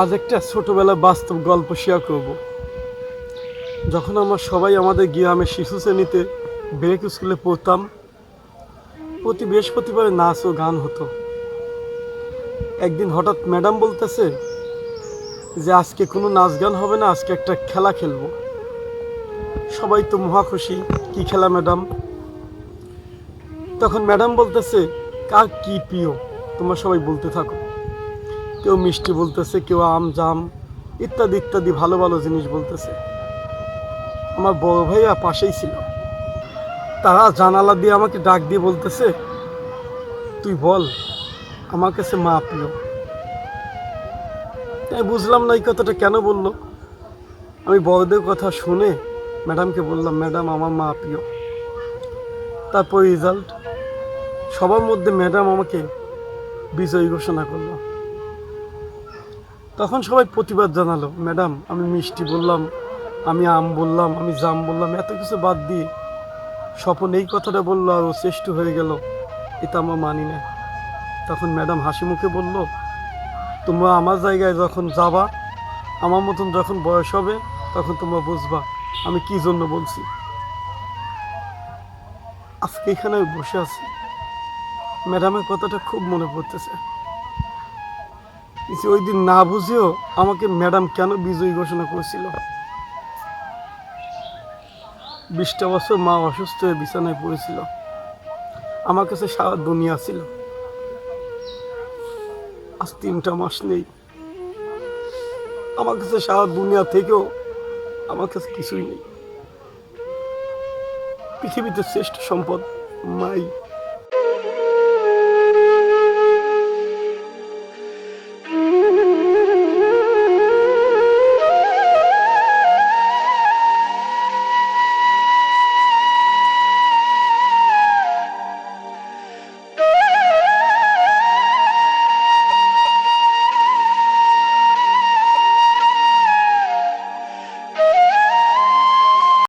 আজ একটা ছোটবেলা বাস্তব গল্প শেয়ার করব। যখন আমরা সবাই আমাদের গ্রামে শিশু শ্রেণীতে ব্রেক স্কুলে পড়তাম, প্রতি বৃহস্পতিবার নাচ ও গান হতো। একদিন হঠাৎ ম্যাডাম বলতেছে যে, আজকে কোনো নাচ গান হবে না, আজকে একটা খেলা খেলব। সবাই তো মহা খুশি, কি খেলা ম্যাডাম তখন ম্যাডাম বলতেছে, কার কি প্রিয়? তোমরা সবাই বলতে থাকো। কেউ মিষ্টি বলতেছে, কেউ আম জাম, ইত্যাদি ইত্যাদি ভালো ভালো জিনিস বলতেছে। আমার বড় ভাইয়া পাশেই ছিল। তারা জানালা দিয়ে আমাকে ডাক দিয়ে বলতেছে, তুই বল, আমার কাছে মা প্রিয়। তাই বুঝলাম না এই কথাটা কেন বলল। আমি বড়দের কথা শুনে ম্যাডামকে বললাম, ম্যাডাম, আমার মা প্রিয়। তারপর রেজাল্ট সবার মধ্যে ম্যাডাম আমাকে বিজয়ী ঘোষণা করল। তখন সবাই প্রতিবাদ জানালো, ম্যাডাম, আমি মিষ্টি বললাম, আমি আম বললাম, আমি জাম বললাম, এত কিছু বাদ দিয়ে স্বপন এই কথাটা বলল আর ও শ্রেষ্ঠ হয়ে গেল, এটা আমরা মানি না। তখন ম্যাডাম হাসি মুখে বলল, তোমরা আমার জায়গায় যখন যাবা, আমার মতন যখন বয়স হবে, তখন তোমরা বুঝবা আমি কি জন্য বলছি। আজকে এখানে বসে আছি। ম্যাডামের কথাটা খুব মনে পড়তেছে। কিছু ওই দিন না বুঝেও আমাকে ম্যাডাম কেন বিজয়ী ঘোষণা করেছিল? বিশটা বছর মা অসুস্থ হয়ে বিছানায় পড়েছিল। আমার কাছে সারা দুনিয়া ছিল। আজ তিনটা মাস নেই। আমার কাছে সারা দুনিয়া থেকেও আমার কাছে কিছুই নেই। পৃথিবীতে শ্রেষ্ঠ সম্পদ মাই